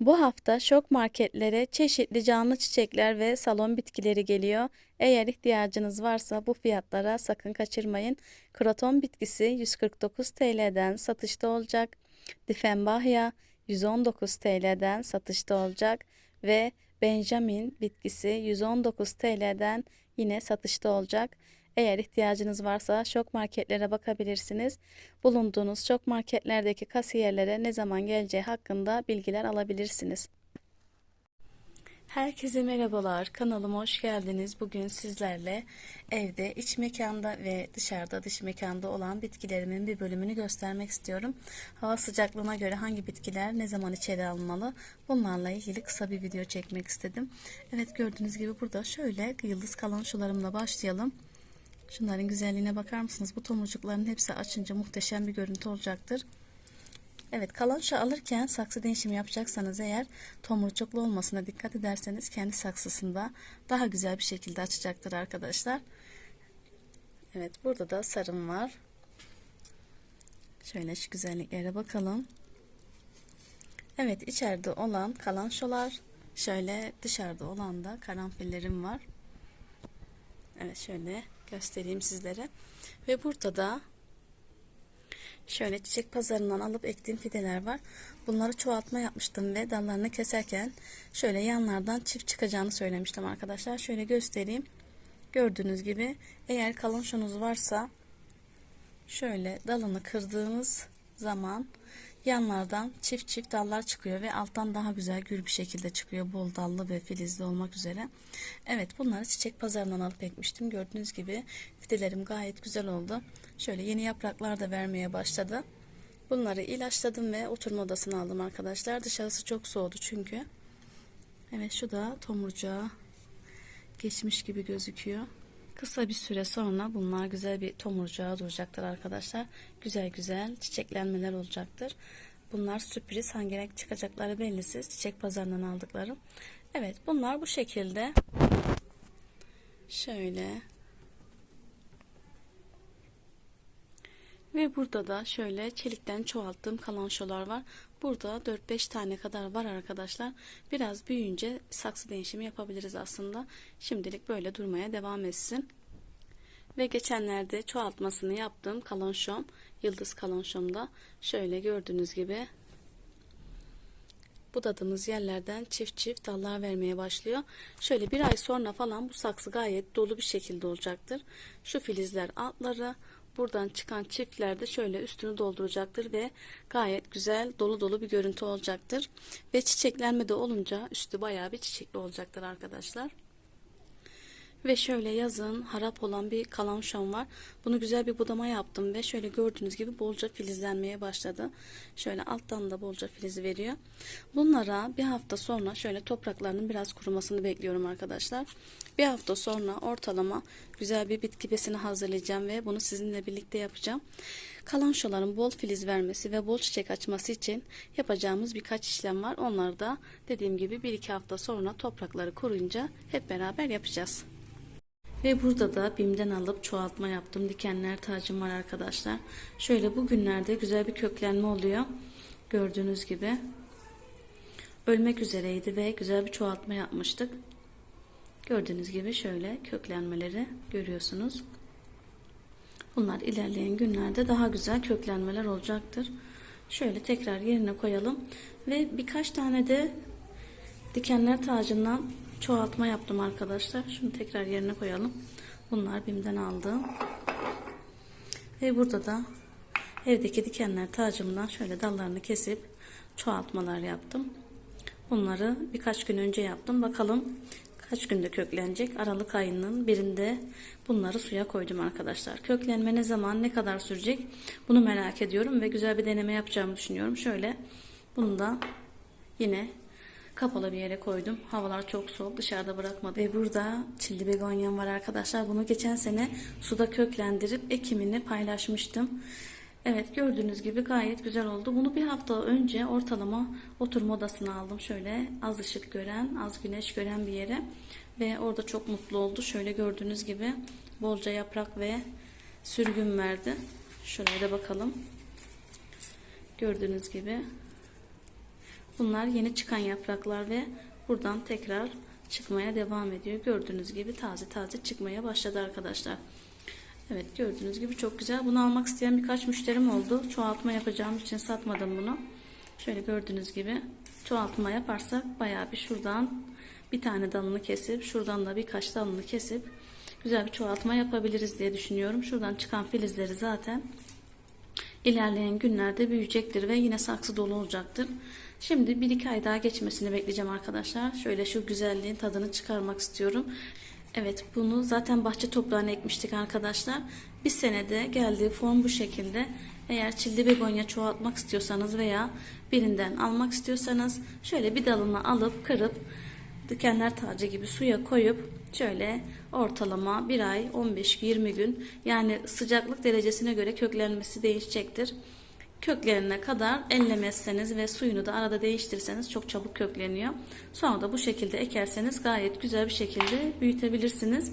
Bu hafta şok marketlere çeşitli canlı çiçekler ve salon bitkileri geliyor. Eğer ihtiyacınız varsa bu fiyatlara sakın kaçırmayın. Kroton bitkisi 149 TL'den satışta olacak. Difenbahya 119 TL'den satışta olacak ve Benjamin bitkisi 119 TL'den yine satışta olacak. Eğer ihtiyacınız varsa şok marketlere bakabilirsiniz. Bulunduğunuz şok marketlerdeki kasiyerlere ne zaman geleceği hakkında bilgiler alabilirsiniz. Herkese merhabalar. Kanalıma hoş geldiniz. Bugün sizlerle evde, iç mekanda ve dışarıda, dış mekanda olan bitkilerimin bir bölümünü göstermek istiyorum. Hava sıcaklığına göre hangi bitkiler ne zaman içeri alınmalı? Bunlarla ilgili kısa bir video çekmek istedim. Evet gördüğünüz gibi burada şöyle yıldız kalançolarımla başlayalım. Şunların güzelliğine bakar mısınız? Bu tomurcukların hepsi açınca muhteşem bir görüntü olacaktır. Evet kalança alırken saksı değişimi yapacaksanız eğer tomurcuklu olmasına dikkat ederseniz kendi saksısında daha güzel bir şekilde açacaktır arkadaşlar. Evet burada da sarım var. Şöyle şu güzelliklere bakalım. Evet içeride olan kalançolar şöyle dışarıda olan da karanfillerim var. Evet şöyle göstereyim sizlere. Ve burada da şöyle çiçek pazarından alıp ektiğim fideler var. Bunları çoğaltma yapmıştım ve dallarını keserken şöyle yanlardan çift çıkacağını söylemiştim arkadaşlar. Şöyle göstereyim. Gördüğünüz gibi eğer kalonşonuz varsa şöyle dalını kırdığınız zaman yanlardan çift çift dallar çıkıyor ve alttan daha güzel gül bir şekilde çıkıyor. Bol dallı ve filizli olmak üzere. Evet bunları çiçek pazarından alıp ekmiştim. Gördüğünüz gibi fidelerim gayet güzel oldu. Şöyle yeni yapraklar da vermeye başladı. Bunları ilaçladım ve oturma odasına aldım arkadaşlar. Dışarısı çok soğudu çünkü. Evet şu da tomurcuğa geçmiş gibi gözüküyor. Kısa bir süre sonra bunlar güzel bir tomurcuğa duracaktır arkadaşlar. Güzel güzel çiçeklenmeler olacaktır. Bunlar sürpriz hangi renk çıkacakları bellisiz. Çiçek pazarından aldıklarım. Evet bunlar bu şekilde. Şöyle. Ve burada da şöyle çelikten çoğalttığım kalançolar var. Burada 4-5 tane kadar var arkadaşlar. Biraz büyüyünce saksı değişimi yapabiliriz aslında. Şimdilik böyle durmaya devam etsin. Ve geçenlerde çoğaltmasını yaptığım kalonşom, yıldız kalonşomda şöyle gördüğünüz gibi budadığımız yerlerden çift çift dallar vermeye başlıyor. Şöyle bir ay sonra falan bu saksı gayet dolu bir şekilde olacaktır. Şu filizler altları, buradan çıkan çiftler de şöyle üstünü dolduracaktır ve gayet güzel dolu dolu bir görüntü olacaktır. Ve çiçeklenme de olunca üstü bayağı bir çiçekli olacaktır arkadaşlar. Ve şöyle yazın harap olan bir kalanşom var. Bunu güzel bir budama yaptım ve şöyle gördüğünüz gibi bolca filizlenmeye başladı. Şöyle alttan da bolca filiz veriyor. Bunlara bir hafta sonra şöyle topraklarının biraz kurumasını bekliyorum arkadaşlar. Bir hafta sonra ortalama güzel bir bitki besini hazırlayacağım ve bunu sizinle birlikte yapacağım. Kalanşoların bol filiz vermesi ve bol çiçek açması için yapacağımız birkaç işlem var. Onları da dediğim gibi bir iki hafta sonra toprakları kuruyunca hep beraber yapacağız. Ve burada da BİM'den alıp çoğaltma yaptım. Dikenler tacım var arkadaşlar. Şöyle bugünlerde güzel bir köklenme oluyor. Gördüğünüz gibi. Ölmek üzereydi ve güzel bir çoğaltma yapmıştık. Gördüğünüz gibi şöyle köklenmeleri görüyorsunuz. Bunlar ilerleyen günlerde daha güzel köklenmeler olacaktır. Şöyle tekrar yerine koyalım. Ve birkaç tane de dikenler tacından çoğaltma yaptım arkadaşlar. Şunu tekrar yerine koyalım. Bunlar BİM'den aldığım. Ve burada da evdeki dikenler tacımdan şöyle dallarını kesip çoğaltmalar yaptım. Bunları birkaç gün önce yaptım. Bakalım kaç günde köklenecek. Aralık ayının birinde bunları suya koydum arkadaşlar. Köklenme ne zaman ne kadar sürecek bunu merak ediyorum ve güzel bir deneme yapacağımı düşünüyorum. Şöyle bunu da yine kapalı bir yere koydum. Havalar çok soğuk dışarıda bırakmadım. Ve burada çilli begonyam var arkadaşlar. Bunu geçen sene suda köklendirip ekimini paylaşmıştım. Evet gördüğünüz gibi gayet güzel oldu. Bunu bir hafta önce ortalama oturma odasına aldım. Şöyle az ışık gören, az güneş gören bir yere. Ve orada çok mutlu oldu. Şöyle gördüğünüz gibi bolca yaprak ve sürgün verdi. Şuraya da bakalım. Gördüğünüz gibi Bunlar yeni çıkan yapraklar ve buradan tekrar çıkmaya devam ediyor. Gördüğünüz gibi taze taze çıkmaya başladı arkadaşlar. Evet gördüğünüz gibi çok güzel. Bunu almak isteyen birkaç müşterim oldu. Çoğaltma yapacağım için satmadım bunu. Şöyle gördüğünüz gibi çoğaltma yaparsak bayağı bir şuradan bir tane dalını kesip şuradan da birkaç dalını kesip güzel bir çoğaltma yapabiliriz diye düşünüyorum. Şuradan çıkan filizleri zaten ilerleyen günlerde büyüyecektir ve yine saksı dolu olacaktır. Şimdi 1-2 ay daha geçmesini bekleyeceğim arkadaşlar. Şöyle şu güzelliğin tadını çıkarmak istiyorum. Evet bunu zaten bahçe toprağına ekmiştik arkadaşlar. Bir senede geldiği form bu şekilde. Eğer çilli begonya çoğaltmak istiyorsanız veya birinden almak istiyorsanız şöyle bir dalını alıp kırıp dikenler tacı gibi suya koyup şöyle ortalama bir ay 15-20 gün yani sıcaklık derecesine göre köklenmesi değişecektir. Köklerine kadar ellemezseniz ve suyunu da arada değiştirirseniz çok çabuk kökleniyor. Sonra da bu şekilde ekerseniz gayet güzel bir şekilde büyütebilirsiniz.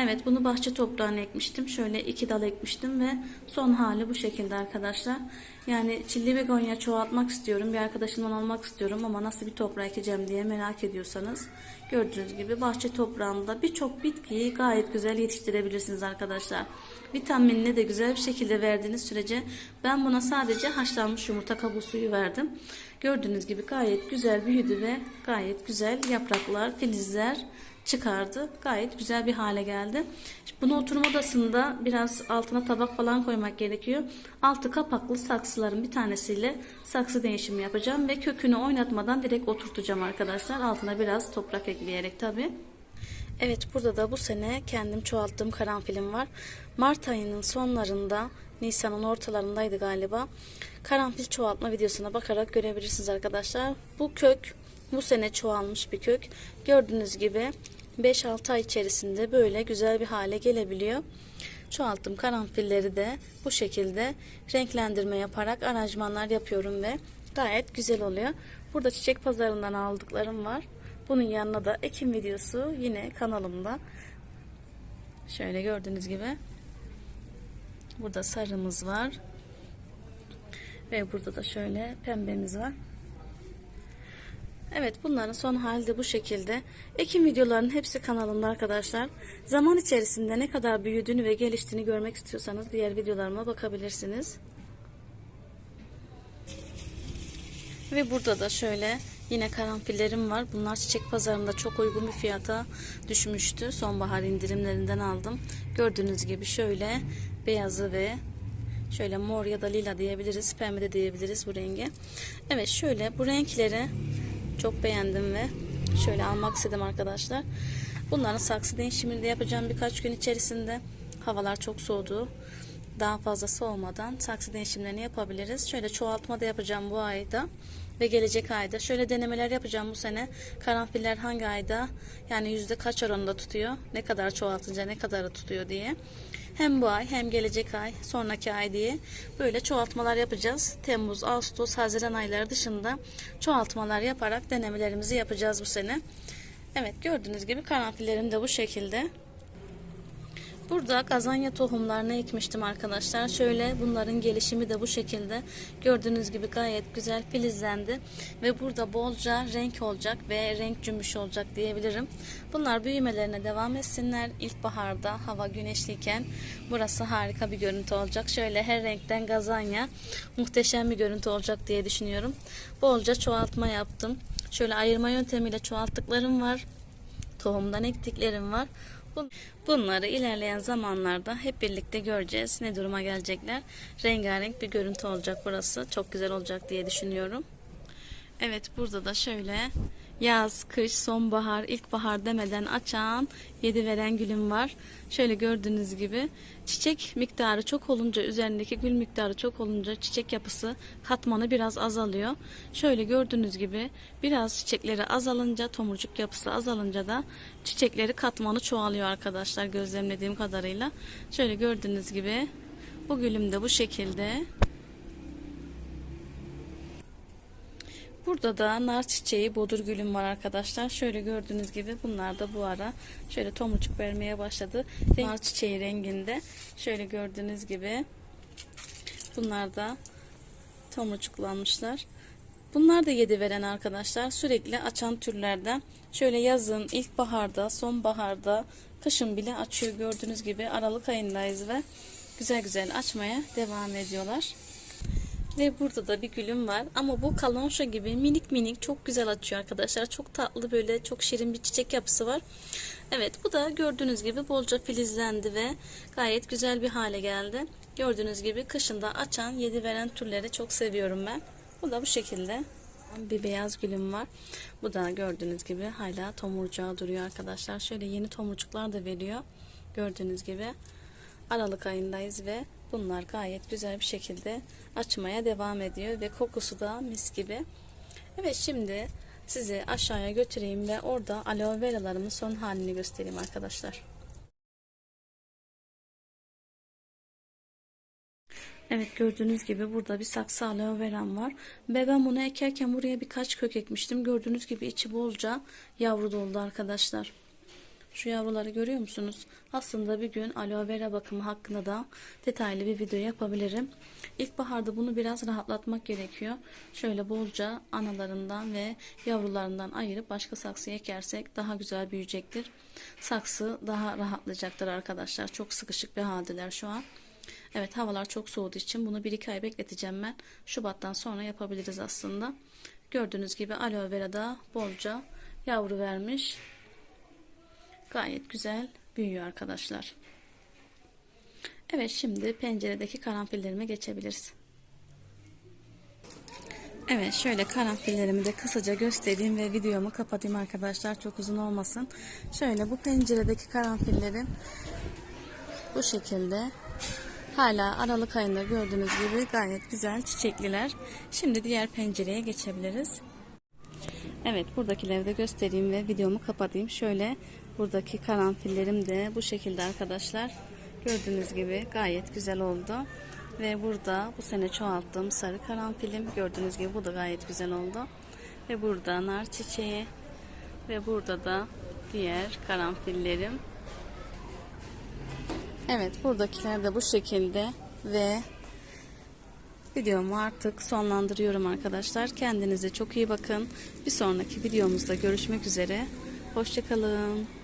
Evet bunu bahçe toprağına ekmiştim. Şöyle iki dal ekmiştim ve son hali bu şekilde arkadaşlar. Yani çilli begonya çoğaltmak istiyorum. Bir arkadaşımdan almak istiyorum ama nasıl bir toprağa ekeceğim diye merak ediyorsanız gördüğünüz gibi bahçe toprağında birçok bitkiyi gayet güzel yetiştirebilirsiniz arkadaşlar. Vitaminini de güzel bir şekilde verdiğiniz sürece ben buna sadece haşlanmış yumurta kabuğu suyu verdim. Gördüğünüz gibi gayet güzel büyüdü ve gayet güzel yapraklar, filizler çıkardı. Gayet güzel bir hale geldi. Bunu oturma odasında biraz altına tabak falan koymak gerekiyor. Altı kapaklı saksıların bir tanesiyle saksı değişimi yapacağım ve kökünü oynatmadan direkt oturtacağım arkadaşlar. Altına biraz toprak ekleyerek tabi. Evet burada da bu sene kendim çoğalttığım karanfilim var. Mart ayının sonlarında Nisan'ın ortalarındaydı galiba. Karanfil çoğaltma videosuna bakarak görebilirsiniz arkadaşlar. Bu kök bu sene çoğalmış bir kök. Gördüğünüz gibi 5-6 ay içerisinde böyle güzel bir hale gelebiliyor. Çoğalttım karanfilleri de bu şekilde renklendirme yaparak aranjmanlar yapıyorum ve gayet güzel oluyor. Burada çiçek pazarından aldıklarım var. Bunun yanına da ekim videosu yine kanalımda. Şöyle gördüğünüz gibi. Burada sarımız var. Ve burada da şöyle pembemiz var. Evet bunların son hali de bu şekilde. Ekim videolarının hepsi kanalımda arkadaşlar. Zaman içerisinde ne kadar büyüdüğünü ve geliştiğini görmek istiyorsanız diğer videolarıma bakabilirsiniz. Ve burada da şöyle yine karanfillerim var. Bunlar çiçek pazarında çok uygun bir fiyata düşmüştü. Sonbahar indirimlerinden aldım. Gördüğünüz gibi şöyle beyazı ve şöyle mor ya da lila diyebiliriz. Pembe de diyebiliriz bu rengi. Evet şöyle bu renkleri çok beğendim ve şöyle almak istedim arkadaşlar. Bunların saksı değişimini de yapacağım birkaç gün içerisinde. Havalar çok soğudu. Daha fazla soğumadan saksı değişimlerini yapabiliriz. Şöyle çoğaltma da yapacağım bu ayda ve gelecek ayda. Şöyle denemeler yapacağım bu sene. Karanfiller hangi ayda yani yüzde kaç oranında tutuyor, ne kadar çoğaltınca ne kadar tutuyor diye. Hem bu ay hem gelecek ay, sonraki ay diye böyle çoğaltmalar yapacağız. Temmuz, Ağustos, Haziran ayları dışında çoğaltmalar yaparak denemelerimizi yapacağız bu sene. Evet gördüğünüz gibi karanfillerim de bu şekilde. Burada gazanya tohumlarını ekmiştim arkadaşlar. Şöyle bunların gelişimi de bu şekilde. Gördüğünüz gibi gayet güzel filizlendi. Ve burada bolca renk olacak ve renk cümbüş olacak diyebilirim. Bunlar büyümelerine devam etsinler. İlkbaharda hava güneşliyken burası harika bir görüntü olacak. Şöyle her renkten gazanya muhteşem bir görüntü olacak diye düşünüyorum. Bolca çoğaltma yaptım. Şöyle ayırma yöntemiyle çoğalttıklarım var. Tohumdan ektiklerim var. Bunları ilerleyen zamanlarda hep birlikte göreceğiz. Ne duruma gelecekler. Rengarenk bir görüntü olacak burası. Çok güzel olacak diye düşünüyorum. Evet burada da şöyle yaz, kış, sonbahar, ilkbahar demeden açan, yedi veren gülüm var. Şöyle gördüğünüz gibi çiçek miktarı çok olunca üzerindeki gül miktarı çok olunca çiçek yapısı katmanı biraz azalıyor. Şöyle gördüğünüz gibi biraz çiçekleri azalınca tomurcuk yapısı azalınca da çiçekleri katmanı çoğalıyor arkadaşlar gözlemlediğim kadarıyla. Şöyle gördüğünüz gibi bu gülüm de bu şekilde. Burada da nar çiçeği, bodur gülüm var arkadaşlar. Şöyle gördüğünüz gibi bunlar da bu ara şöyle tomurcuk vermeye başladı. Nar çiçeği renginde. Şöyle gördüğünüz gibi bunlar da tomurcuklanmışlar. Bunlar da yedi veren arkadaşlar. Sürekli açan türlerden. Şöyle yazın, ilkbaharda, sonbaharda, kışın bile açıyor. Gördüğünüz gibi Aralık ayındayız ve güzel güzel açmaya devam ediyorlar. Ve burada da bir gülüm var. Ama bu kalonşa gibi minik minik çok güzel açıyor arkadaşlar. Çok tatlı böyle çok şirin bir çiçek yapısı var. Evet bu da gördüğünüz gibi bolca filizlendi ve gayet güzel bir hale geldi. Gördüğünüz gibi kışında açan yedi veren türleri çok seviyorum ben. Bu da bu şekilde. Bir beyaz gülüm var. Bu da gördüğünüz gibi hala tomurcuğa duruyor arkadaşlar. Şöyle yeni tomurcuklar da veriyor. Gördüğünüz gibi. Aralık ayındayız ve bunlar gayet güzel bir şekilde açmaya devam ediyor ve kokusu da mis gibi. Evet şimdi sizi aşağıya götüreyim ve orada aloe veralarımın son halini göstereyim arkadaşlar. Evet gördüğünüz gibi burada bir saksı aloe veram var. Ve ben bunu ekerken buraya birkaç kök ekmiştim. Gördüğünüz gibi içi bolca yavru doldu arkadaşlar. Şu yavruları görüyor musunuz? Aslında bir gün aloe vera bakımı hakkında da detaylı bir video yapabilirim. İlkbaharda bunu biraz rahatlatmak gerekiyor. Şöyle bolca analarından ve yavrularından ayırıp başka saksıya ekersek daha güzel büyüyecektir. Saksı daha rahatlayacaktır arkadaşlar. Çok sıkışık bir haldeler şu an. Evet havalar çok soğuduğu için bunu 1-2 ay bekleteceğim ben. Şubattan sonra yapabiliriz aslında. Gördüğünüz gibi aloe vera da bolca yavru vermiş. Gayet güzel büyüyor arkadaşlar. Evet şimdi penceredeki karanfillerime geçebiliriz. Evet şöyle karanfillerimi de kısaca göstereyim ve videomu kapatayım arkadaşlar çok uzun olmasın. Şöyle bu penceredeki karanfillerim bu şekilde hala Aralık ayında gördüğünüz gibi gayet güzel çiçekliler. Şimdi diğer pencereye geçebiliriz. Evet buradakileri de göstereyim ve videomu kapatayım. Şöyle buradaki karanfillerim de bu şekilde arkadaşlar. Gördüğünüz gibi gayet güzel oldu. Ve burada bu sene çoğalttığım sarı karanfilim. Gördüğünüz gibi bu da gayet güzel oldu. Ve burada nar çiçeği. Ve burada da diğer karanfillerim. Evet buradakiler de bu şekilde ve videomu artık sonlandırıyorum arkadaşlar. Kendinize çok iyi bakın. Bir sonraki videomuzda görüşmek üzere. Hoşçakalın.